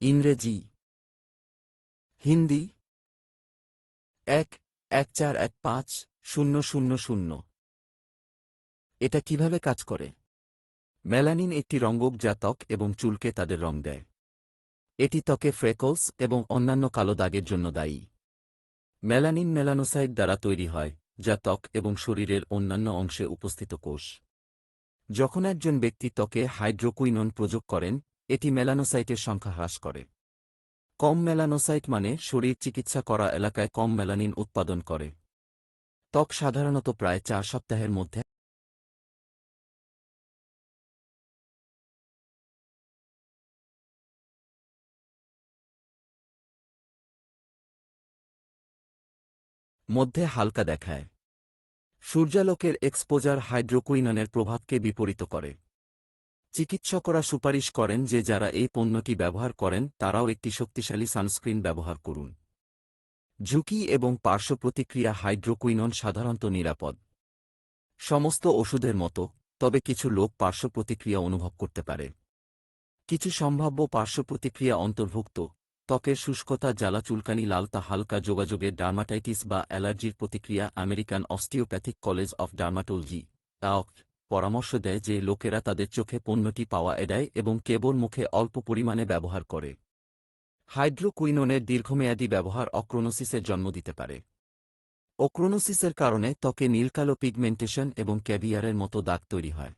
ইংরেজি। হিন্দি এক এক চার এক পাঁচ শূন্য শূন্য শূন্য। এটা কীভাবে কাজ করে? মেলানিন একটি রঙ্গক যা ত্বক এবং চুলকে তাদের রং দেয়। এটি ত্বকে ফ্রেকলস এবং অন্যান্য কালো দাগের জন্য দায়ী। মেলানিন মেলানোসাইড দ্বারা তৈরি হয়, যা ত্বক এবং শরীরের অন্যান্য অংশে উপস্থিত কোষ। যখন একজন ব্যক্তি ত্বকে হাইড্রোকুইনন প্রযোগ করেন এটি মেলানোসাইটের সংখ্যা হ্রাস করে। কম মেলানোসাইট মানে শরীর চিকিৎসা করা এলাকায় কম মেলানিন উৎপাদন করে। ত্বক সাধারণত প্রায় চার সপ্তাহের মধ্যে মধ্যে হালকা দেখায়। সূর্যালোকের এক্সপোজার হাইড্রোকুইননের প্রভাবকে বিপরীত করে। চিকিৎসকরা সুপারিশ করেন যে যারা এই পণ্যটি ব্যবহার করেন, তারাও একটি শক্তিশালী সানস্ক্রিন ব্যবহার করুন। ঝুঁকি এবং পার্শ্ব প্রতিক্রিয়া হাইড্রোকুইনন সাধারণত নিরাপদ। সমস্ত ওষুধের মতো, তবে কিছু লোক পার্শ্ব প্রতিক্রিয়া অনুভব করতে পারে। কিছু সম্ভাব্য পার্শ্ব প্রতিক্রিয়া অন্তর্ভুক্ত, ত্বকের শুষ্কতা, জ্বালা চুলকানি লালতা হালকা যোগাযোগের ডার্মাটাইটিস বা অ্যালার্জির প্রতিক্রিয়া, American osteopathic college of dermatology পরামর্শ দেয় যে লোকেরা তাদের চোখে পণ্যটি পাওয়া এড়ায় এবং কেবল মুখে অল্প পরিমাণে ব্যবহার করে। হাইড্রোকুইনোনের দীর্ঘমেয়াদী ব্যবহার অক্রোনোসিসের জন্ম দিতে পারে। অক্রোনোসিসের কারণে ত্বকে নীলকালো পিগমেন্টেশন এবং ক্যাবিয়ারের মতো দাগ তৈরি হয়।